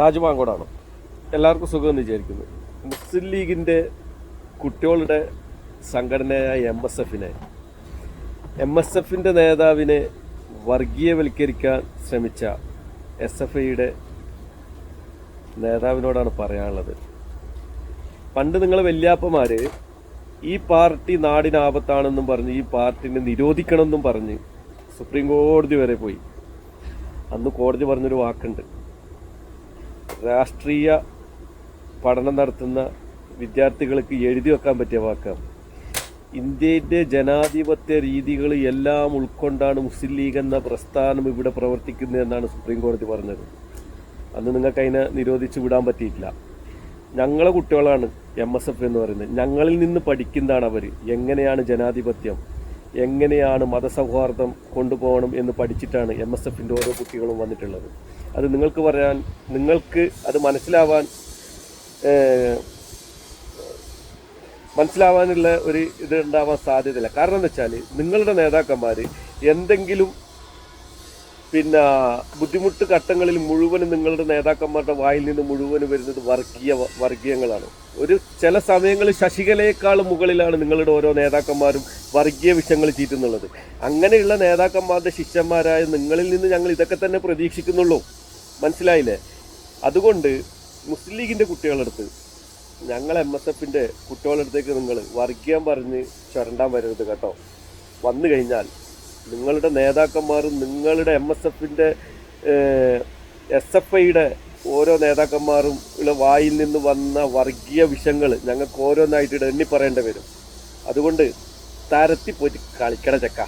താജ് മാങ്കോടാണ്. എല്ലാവർക്കും സുഖമെന്ന് വിചാരിക്കുന്നു. മുസ്ലിം ലീഗിന്റെ കുട്ടികളുടെ സംഘടനയായ എം എസ് എഫിനെ എം എസ് എഫിന്റെ നേതാവിനെ വർഗീയവൽക്കരിക്കാൻ ശ്രമിച്ച എസ് എഫ് ഐയുടെ നേതാവിനോടാണ് പറയാനുള്ളത്. പണ്ട് നിങ്ങൾ വല്യാപ്പമാർ ഈ പാർട്ടി നാടിനാപത്താണെന്നും പറഞ്ഞ് ഈ പാർട്ടിനെ നിരോധിക്കണമെന്നും പറഞ്ഞ് സുപ്രീം കോടതി വരെ പോയി. അന്ന് കോടതി പറഞ്ഞൊരു വാക്കുണ്ട്. രാഷ്ട്രീയ പഠനം നടത്തുന്ന വിദ്യാർത്ഥികൾക്ക് എഴുതി വെക്കാൻ പറ്റിയ വാക്കാണ് ഇന്ത്യയുടെ ജനാധിപത്യ രീതികൾ എല്ലാം ഉൾക്കൊണ്ടാണ് മുസ്ലിം ലീഗ് എന്ന പ്രസ്ഥാനം ഇവിടെ പ്രവർത്തിക്കുന്നതെന്നാണ് സുപ്രീം കോടതി പറഞ്ഞത്. അന്ന് നിങ്ങൾക്ക് അതിനെ നിരോധിച്ച് വിടാൻ പറ്റിയിട്ടില്ല. ഞങ്ങളെ കുട്ടികളാണ് എം എസ് എഫ് എന്ന് പറയുന്നത്. ഞങ്ങളിൽ നിന്ന് പഠിക്കുന്നതാണ് അവർ എങ്ങനെയാണ് ജനാധിപത്യം? എങ്ങനെയാണ് മതസൗഹാർദ്ദം കൊണ്ടുപോകണം എന്ന് പഠിച്ചിട്ടാണ് എം എസ് എഫിന്റെ ഓരോ കുട്ടികളും വന്നിട്ടുള്ളത്. അത് നിങ്ങൾക്ക് പറയാൻ നിങ്ങൾക്ക് അത് മനസ്സിലാവാൻ മനസ്സിലാവാനുള്ള ഒരു ഇത് ഉണ്ടാവാൻ സാധ്യതയില്ല. കാരണം എന്താ വെച്ചാൽ നിങ്ങളുടെ നേതാക്കന്മാർ എന്തെങ്കിലും പിന്നെ ബുദ്ധിമുട്ട് ഘട്ടങ്ങളിൽ മുഴുവനും നിങ്ങളുടെ നേതാക്കന്മാരുടെ വായിൽ നിന്ന് മുഴുവനും വരുന്നത് വർഗീയ വർഗീയങ്ങളാണ്. ഒരു ചില സമയങ്ങളിൽ ശശികലയേക്കാൾ മുകളിലാണ് നിങ്ങളുടെ ഓരോ നേതാക്കന്മാരും വർഗീയ വിഷയങ്ങൾ ചീറ്റുന്നുള്ളത്. അങ്ങനെയുള്ള നേതാക്കന്മാരുടെ ശിഷ്യന്മാരായ നിങ്ങളിൽ നിന്ന് ഞങ്ങൾ ഇതൊക്കെ തന്നെ പ്രതീക്ഷിക്കുന്നുള്ളൂ. മനസ്സിലായില്ലേ? അതുകൊണ്ട് മുസ്ലിം ലീഗിന്റെ കുട്ടികളെടുത്ത് ഞങ്ങൾ എം എസ് എഫിന്റെ കുട്ടികളെടുത്തേക്ക് നിങ്ങൾ വർഗീയം പറഞ്ഞ് ചുരണ്ടാൻ വരരുത് കേട്ടോ. വന്നു കഴിഞ്ഞാൽ നിങ്ങളുടെ നേതാക്കന്മാർ നിങ്ങളുടെ എം എസ് എഫിന്റെ എസ് എഫ് ഐയുടെ ഓരോ നേതാക്കന്മാരും ഉള്ള വായിൽ നിന്ന് വന്ന വർഗീയ വിഷങ്ങൾ ഞങ്ങൾക്ക് ഓരോന്നായിട്ട് എണ്ണി പറയേണ്ടി വരും. അതുകൊണ്ട് തരത്തി പോയിട്ട് കളിക്കണ ചെക്ക.